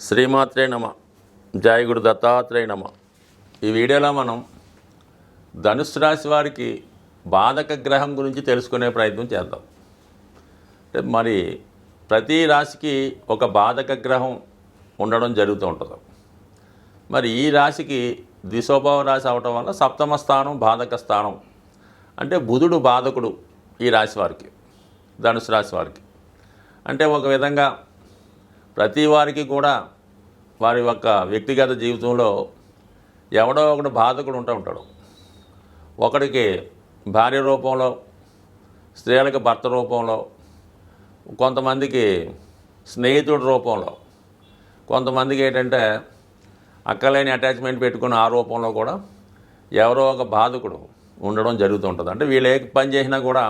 శ్రీమాత్రే నమ. జాయగుడు దత్తాత్రేయ నమ. ఈ వీడియోలో మనం ధనుసు రాశి వారికి బాధక గ్రహం గురించి తెలుసుకునే ప్రయత్నం చేద్దాం. అంటే మరి ప్రతి రాశికి ఒక బాధక గ్రహం ఉండడం జరుగుతూ ఉంటుంది. మరి ఈ రాశికి ద్విశోభావ రాశి అవటం వల్ల సప్తమ స్థానం బాధక స్థానం అంటే బుధుడు బాధకుడు ఈ రాశి వారికి ధనుసు రాశి వారికి. అంటే ఒక విధంగా ప్రతి వారికి కూడా వారి యొక్క వ్యక్తిగత జీవితంలో ఎవడో ఒకడు బాధకుడు ఉంటూ ఉంటాడు. ఒకడికి భార్య రూపంలో స్త్రీలకు భర్త రూపంలో కొంతమందికి స్నేహితుడి రూపంలో కొంతమందికి ఏంటంటే అక్కలేని అటాచ్మెంట్ పెట్టుకుని ఆ రూపంలో కూడా ఎవరో ఒక బాధకుడు ఉండడం జరుగుతూ ఉంటుంది. అంటే వీళ్ళు ఏ పని చేసినా కూడా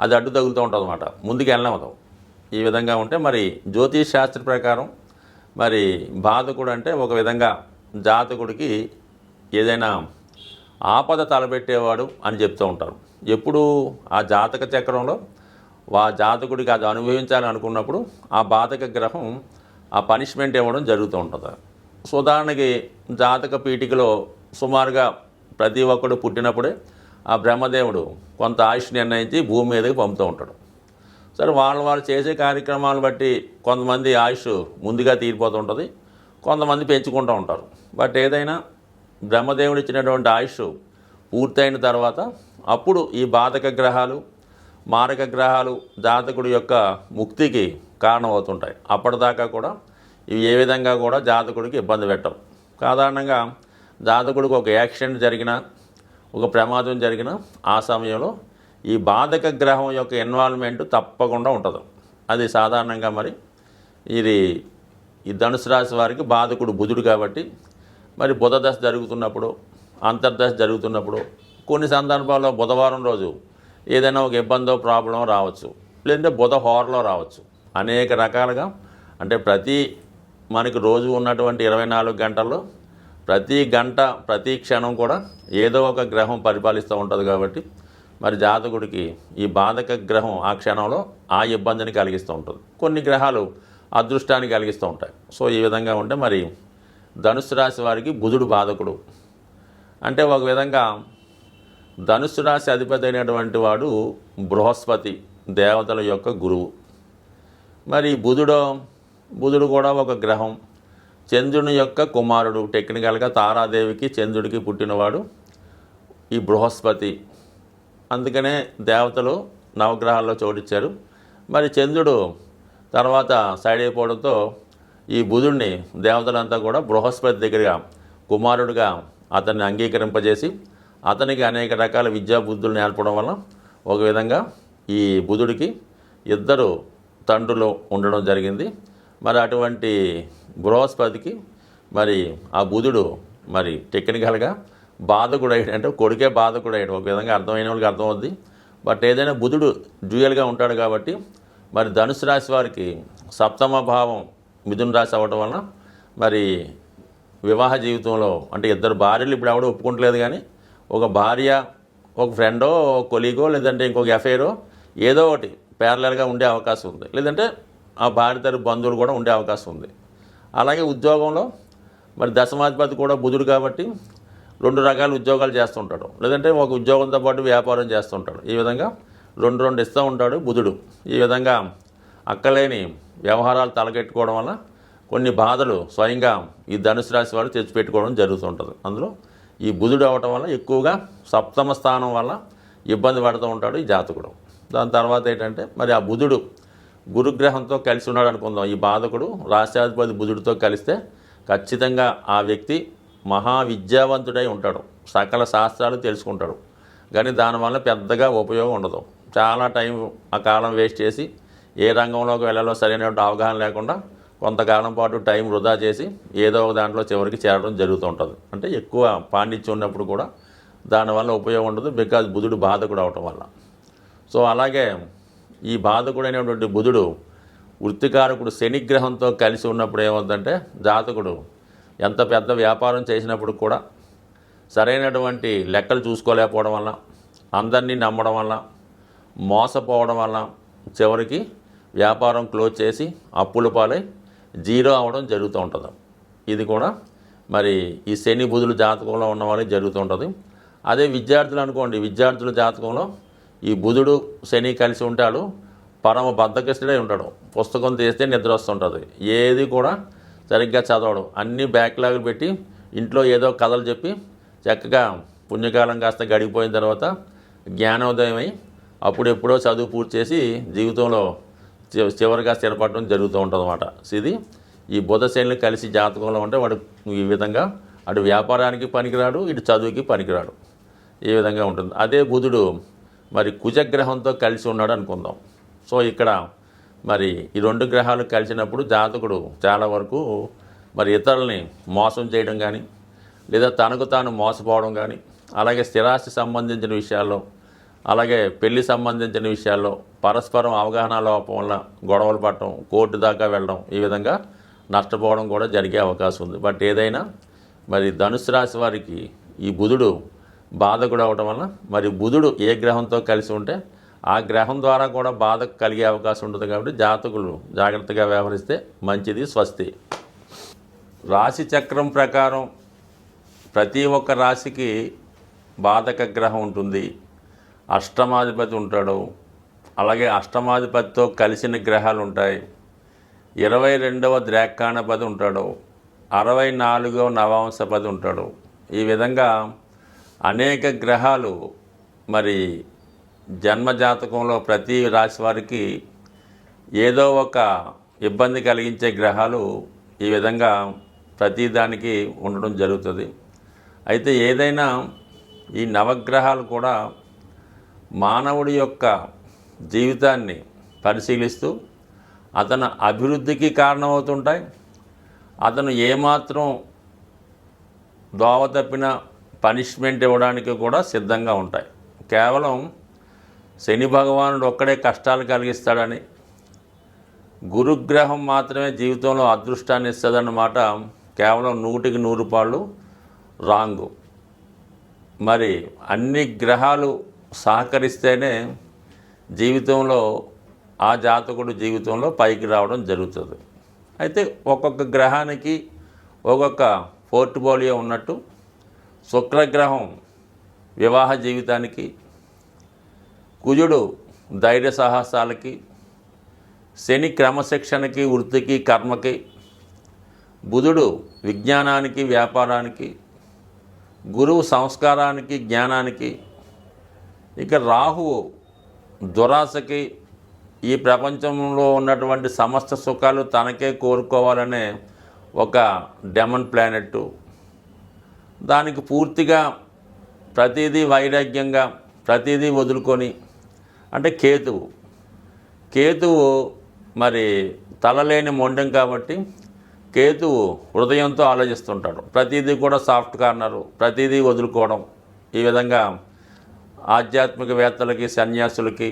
అది అడ్డు తగులుతూ ఉంటుంది అనమాట ముందుకు వెళ్ళవదు ఈ విధంగా ఉంటే మరి జ్యోతిష్ శాస్త్ర ప్రకారం మరి బాధకుడు అంటే ఒక విధంగా జాతకుడికి ఏదైనా ఆపద తలపెట్టేవాడు అని చెప్తూ ఉంటారు. ఎప్పుడు ఆ జాతక చక్రంలో ఆ జాతకుడికి అది అనుభవించాలని అనుకున్నప్పుడు ఆ బాధక గ్రహం ఆ పనిష్మెంట్ ఇవ్వడం జరుగుతూ ఉంటుంది. సో ఉదాహరణకి జాతక పీఠికలో సుమారుగా ప్రతి ఒక్కడు పుట్టినప్పుడే ఆ బ్రహ్మదేవుడు కొంత ఆయుష్ నిర్ణయించి భూమి మీదకి పంపుతూ ఉంటాడు. సరే వాళ్ళు వాళ్ళు చేసే కార్యక్రమాలు బట్టి కొంతమంది ఆయుష్ ముందుగా తీరిపోతుంటుంది కొంతమంది పెంచుకుంటూ ఉంటారు. బట్ ఏదైనా బ్రహ్మదేవుడు ఇచ్చినటువంటి ఆయుష్ పూర్తయిన తర్వాత అప్పుడు ఈ బాధక గ్రహాలు మారక గ్రహాలు జాతకుడి యొక్క ముక్తికి కారణమవుతుంటాయి. అప్పటిదాకా కూడా ఇవి ఏ విధంగా కూడా జాతకుడికి ఇబ్బంది పెట్టవు. సాధారణంగా జాతకుడికి ఒక యాక్సిడెంట్ జరిగినా ఒక ప్రమాదం జరిగినా ఆ సమయంలో ఈ బాధక గ్రహం యొక్క ఇన్వాల్వ్మెంట్ తప్పకుండా ఉంటుంది. అది సాధారణంగా మరి ఇది ఈ ధనుసు రాశి వారికి బాధకుడు బుధుడు కాబట్టి మరి బుధ దశ జరుగుతున్నప్పుడు అంతర్దశ జరుగుతున్నప్పుడు కొన్ని సందర్భాల్లో బుధవారం రోజు ఏదైనా ఒక ఇబ్బందో ప్రాబ్లం రావచ్చు. లేదంటే బుధ హోరలో రావచ్చు. అనేక రకాలుగా అంటే ప్రతి మనకి రోజు ఉన్నటువంటి ఇరవై నాలుగు గంటల్లో ప్రతి గంట ప్రతి క్షణం కూడా ఏదో ఒక గ్రహం పరిపాలిస్తూ ఉంటుంది కాబట్టి మరి జాతకుడికి ఈ బాధక గ్రహం ఆ క్షణంలో ఆ ఇబ్బందిని కలిగిస్తూ ఉంటుంది. కొన్ని గ్రహాలు అదృష్టాన్ని కలిగిస్తూ ఉంటాయి. సో ఈ విధంగా ఉంటే మరి ధనుసు రాశి వారికి బుధుడు బాధకుడు. అంటే ఒక విధంగా ధనుసు రాశి అధిపతి అయినటువంటి వాడు బృహస్పతి దేవతల యొక్క గురువు. మరి బుధుడు బుధుడు కూడా ఒక గ్రహం. చంద్రుని యొక్క కుమారుడు టెక్నికల్గా తారాదేవికి చంద్రుడికి పుట్టినవాడు ఈ బృహస్పతి. అందుకనే దేవతలు నవగ్రహాల్లో చోటిచ్చారు. మరి చంద్రుడు తర్వాత సైడ్ అయిపోవడంతో ఈ బుధుడిని దేవతలంతా కూడా బృహస్పతి దగ్గరగా కుమారుడిగా అతన్ని అంగీకరింపజేసి అతనికి అనేక రకాల విద్యా బుద్ధులు నేర్పడం వల్ల ఒక విధంగా ఈ బుధుడికి ఇద్దరు తండ్రులు ఉండడం జరిగింది. మరి అటువంటి బృహస్పతికి మరి ఆ బుధుడు మరి టెక్నికల్గా బాధకుడు అయ్యాడు అంటే కొడుకే బాధకుడు అయ్యాడు ఒక విధంగా అర్థమైన వాళ్ళకి అర్థమవుద్ది. బట్ ఏదైనా బుధుడు డ్యూయల్గా ఉంటాడు కాబట్టి మరి ధనుసు రాశి వారికి సప్తమ భావం మిథున రాశి అవ్వడం వలన మరి వివాహ జీవితంలో అంటే ఇద్దరు భార్యలు ఇప్పుడు ఎవడో ఒప్పుకుంటలేదు కానీ ఒక భార్య ఒక ఫ్రెండో ఒక కొలీగో లేదంటే ఇంకొక ఎఫైరో ఏదో ఒకటి ప్యారలర్గా ఉండే అవకాశం ఉంది. లేదంటే ఆ భార్య తరపు బంధువులు కూడా ఉండే అవకాశం ఉంది. అలాగే ఉద్యోగంలో మరి దశమాధిపతి కూడా బుధుడు కాబట్టి రెండు రకాల ఉద్యోగాలు చేస్తుంటాడు లేదంటే ఒక ఉద్యోగంతో పాటు వ్యాపారం చేస్తుంటాడు ఈ విధంగా రెండు రెండు ఇస్తూ ఉంటాడు బుధుడు. ఈ విధంగా అక్కలేని వ్యవహారాలు తలకెట్టుకోవడం వల్ల కొన్ని బాధలు స్వయంగా ఈ ధనుసు రాశి వారు తెచ్చిపెట్టుకోవడం జరుగుతుంటుంది అందులో ఈ బుధుడు అవటం వల్ల ఎక్కువగా సప్తమ స్థానం వల్ల ఇబ్బంది పడుతూ ఉంటాడు ఈ జాతకుడు. దాని తర్వాత ఏంటంటే మరి ఆ బుధుడు గురుగ్రహంతో కలిసి ఉన్నాడు అనుకుందాం. ఈ బాధకుడు రాష్ట్రాధిపతి బుధుడితో కలిస్తే ఖచ్చితంగా ఆ వ్యక్తి మహా విద్యావంతుడై ఉంటాడు. సకల శాస్త్రాలు తెలుసుకుంటాడు. కానీ దానివల్ల పెద్దగా ఉపయోగం ఉండదు. చాలా టైం ఆ కాలం వేస్ట్ చేసి ఏ రంగంలోకి వెళ్ళాలో సరైనటువంటి అవగాహన లేకుండా కొంతకాలం పాటు టైం వృధా చేసి ఏదో ఒక దాంట్లో చివరికి చేరడం జరుగుతూ ఉంటుంది. అంటే ఎక్కువ పాండిత్యం ఉన్నప్పుడు కూడా దానివల్ల ఉపయోగం ఉండదు. బికాజ్ బుధుడు బాధకుడు అవటం వల్ల. సో అలాగే ఈ బాధకుడైనటువంటి బుధుడు వృత్తికారకుడు శనిగ్రహంతో కలిసి ఉన్నప్పుడు ఏమవుతుందంటే జాతకుడు ఎంత పెద్ద వ్యాపారం చేసినప్పుడు కూడా సరైనటువంటి లెక్కలు చూసుకోలేకపోవడం వల్ల అందరినీ నమ్మడం వల్ల మోసపోవడం వల్ల చివరికి వ్యాపారం క్లోజ్ చేసి అప్పుల పాలై జీరో అవడం జరుగుతూ ఉంటుంది. ఇది కూడా మరి ఈ శని బుధులు జాతకంలో ఉన్న వాళ్ళకి జరుగుతూ ఉంటుంది. అదే విద్యార్థులు అనుకోండి విద్యార్థుల జాతకంలో ఈ బుధుడు శని కలిసి ఉంటాడు పరమ బద్ధకిస్తుడే ఉంటాడు. పుస్తకం తీస్తే నిద్ర వస్తుంటుంది. ఏది కూడా సరిగ్గా చదవడం. అన్నీ బ్యాక్లాగులు పెట్టి ఇంట్లో ఏదో కథలు చెప్పి చక్కగా పుణ్యకాలం కాస్త గడిగిపోయిన తర్వాత జ్ఞానోదయం అయి చదువు పూర్తి చేసి జీవితంలో చివరిగా స్థిరపడడం జరుగుతూ ఉంటుంది అన్నమాట ఇది ఈ బుధ శనులు కలిసి జాతకంలో ఉంటే వాడు ఈ విధంగా అటు వ్యాపారానికి పనికిరాడు ఇటు చదువుకి పనికిరాడు. ఈ విధంగా ఉంటుంది. అదే బుధుడు మరి కుజగ్రహంతో కలిసి ఉన్నాడు అనుకుందాం సో ఇక్కడ మరి ఈ రెండు గ్రహాలు కలిసినప్పుడు జాతకుడు చాలా వరకు మరి ఇతరుల్ని మోసం చేయడం కానీ లేదా తనకు తాను మోసపోవడం కానీ అలాగే స్థిరాస్తి సంబంధించిన విషయాల్లో అలాగే పెళ్ళి సంబంధించిన విషయాల్లో పరస్పరం అవగాహన లోపం వల్ల గొడవలు పడటం కోర్టు దాకా వెళ్ళడం ఈ విధంగా నష్టపోవడం కూడా జరిగే అవకాశం ఉంది. బట్ ఏదైనా మరి ధనుసు రాశి వారికి ఈ బుధుడు బాధకుడు అవటం వల్ల మరి బుధుడు ఏ గ్రహంతో కలిసి ఉంటే ఆ గ్రహం ద్వారా కూడా బాధ కలిగే అవకాశం ఉంటుంది కాబట్టి జాతకులు జాగ్రత్తగా వ్యవహరిస్తే మంచిది స్వస్తి. రాశి చక్రం ప్రకారం ప్రతి ఒక్క రాశికి బాధక గ్రహం ఉంటుంది. అష్టమాధిపతి ఉంటాడు. అలాగే అష్టమాధిపతితో కలిసిన గ్రహాలు ఉంటాయి. ఇరవై రెండవ ద్రాక్షాణపతి ఉంటాడు. అరవై నాలుగవ నవాంశపతి ఉంటాడు. ఈ విధంగా అనేక గ్రహాలు మరి జన్మజాతకంలో ప్రతి రాశి వారికి ఏదో ఒక ఇబ్బంది కలిగించే గ్రహాలు ఈ విధంగా ప్రతిదానికి ఉండడం జరుగుతుంది. అయితే ఏదైనా ఈ నవగ్రహాలు కూడా మానవుడి యొక్క జీవితాన్ని పరిశీలిస్తూ అతను అభివృద్ధికి కారణమవుతుంటాయి. అతను ఏమాత్రం దోవ తప్పిన పనిష్మెంట్ ఇవ్వడానికి కూడా సిద్ధంగా ఉంటాయి. కేవలం శని భగవానుడు ఒక్కడే కష్టాలు కలిగిస్తాడని గురుగ్రహం మాత్రమే జీవితంలో అదృష్టాన్ని ఇస్తుందన్నమాట. కేవలం నూటికి నూరు పాళ్ళు రాంగు. మరి అన్ని గ్రహాలు సహకరిస్తేనే జీవితంలో ఆ జాతకుడు జీవితంలో పైకి రావడం జరుగుతుంది. అయితే ఒక్కొక్క గ్రహానికి ఒక్కొక్క పోర్ట్ఫోలియో ఉన్నట్టు శుక్రగ్రహం వివాహ జీవితానికి కుజుడు ధైర్య సాహసాలకి శని క్రమశిక్షణకి వృత్తికి కర్మకి బుధుడు విజ్ఞానానికి వ్యాపారానికి గురువు సంస్కారానికి జ్ఞానానికి ఇక రాహువు దురాశకి ఈ ప్రపంచంలో ఉన్నటువంటి సమస్త సుఖాలు తనకే కోరుకోవాలనే ఒక డెమన్ ప్లానెట్ దానికి పూర్తిగా ప్రతిదీ వైరాగ్యంగా ప్రతిదీ వదులుకొని అంటే కేతువు. కేతువు మరి తలలేని మొండెం కాబట్టి కేతువు హృదయంతో ఆలోచిస్తుంటాడు. ప్రతిదీ కూడా సాఫ్ట్ కార్నరు ప్రతిదీ వదులుకోవడం. ఈ విధంగా ఆధ్యాత్మికవేత్తలకి సన్యాసులకి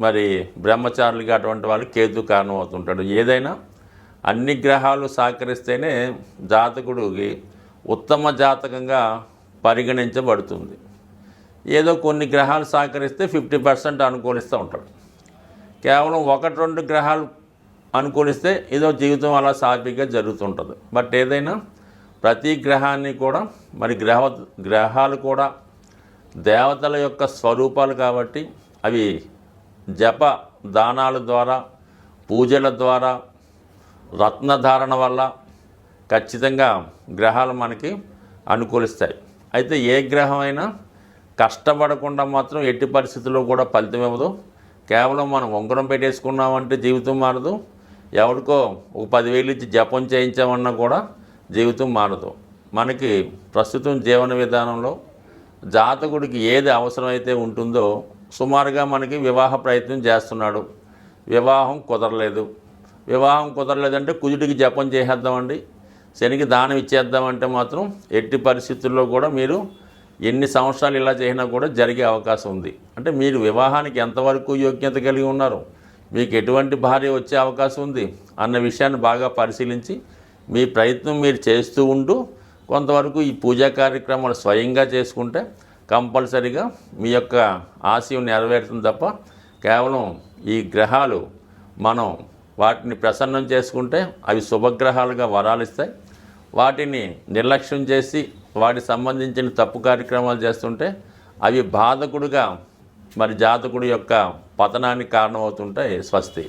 మరి బ్రహ్మచారులకి అటువంటి వాళ్ళకి కేతు కారణం అవుతుంటాడు ఏదైనా అన్ని గ్రహాలు సహకరిస్తేనే జాతకుడికి ఉత్తమ జాతకంగా పరిగణించబడుతుంది. ఏదో కొన్ని గ్రహాలు సహకరిస్తే ఫిఫ్టీ పర్సెంట్ అనుకూలిస్తూ ఉంటాడు. కేవలం ఒకటి రెండు గ్రహాలు అనుకూలిస్తే ఏదో జీవితం అలా సాఫీగా జరుగుతుంటుంది. బట్ ఏదైనా ప్రతి గ్రహాన్ని కూడా మరి గ్రహ గ్రహాలు కూడా దేవతల యొక్క స్వరూపాలు కాబట్టి అవి జప దానాల ద్వారా పూజల ద్వారా రత్నధారణ వల్ల ఖచ్చితంగా గ్రహాలు మనకి అనుకూలిస్తాయి. అయితే ఏ గ్రహం అయినా కష్టపడకుండా మాత్రం ఎట్టి పరిస్థితుల్లో కూడా ఫలితం ఇవ్వదు. కేవలం మనం ఉంగరం పెట్టేసుకున్నామంటే జీవితం మారదు. ఎవరికో ఒక పదివేలు ఇచ్చి జపం చేయించామన్నా కూడా జీవితం మారదు. మనకి ప్రస్తుతం జీవన విధానంలో జాతకుడికి ఏది అవసరమైతే ఉంటుందో సుమారుగా మనకి వివాహ ప్రయత్నం చేస్తున్నాడు. వివాహం కుదరలేదు. వివాహం కుదరలేదంటే కుజుడికి జపం చేసేద్దామండి. శనికి దానం ఇచ్చేద్దామంటే మాత్రం ఎట్టి పరిస్థితుల్లో కూడా మీరు ఎన్ని సంవత్సరాలు ఇలా చేసినా కూడా జరిగే అవకాశం ఉంది. అంటే మీరు వివాహానికి ఎంతవరకు యోగ్యత కలిగి ఉన్నారు? మీకు ఎటువంటి భార్య వచ్చే అవకాశం ఉంది? అన్న విషయాన్ని బాగా పరిశీలించి మీ ప్రయత్నం మీరు చేస్తూ ఉంటూ కొంతవరకు ఈ పూజా కార్యక్రమాలు స్వయంగా చేసుకుంటే కంపల్సరీగా మీ యొక్క ఆశయం నెరవేరుతుంది తప్ప కేవలం ఈ గ్రహాలు మనం వాటిని ప్రసన్నం చేసుకుంటే అవి శుభగ్రహాలుగా వరాలిస్తాయి. వాటిని నిర్లక్ష్యం చేసి వాటికి సంబంధించిన తప్పు కార్యక్రమాలు చేస్తుంటే అవి బాధకుడుగా మరి జాతకుడి యొక్క పతనానికి కారణమవుతుంటాయి స్వస్తి.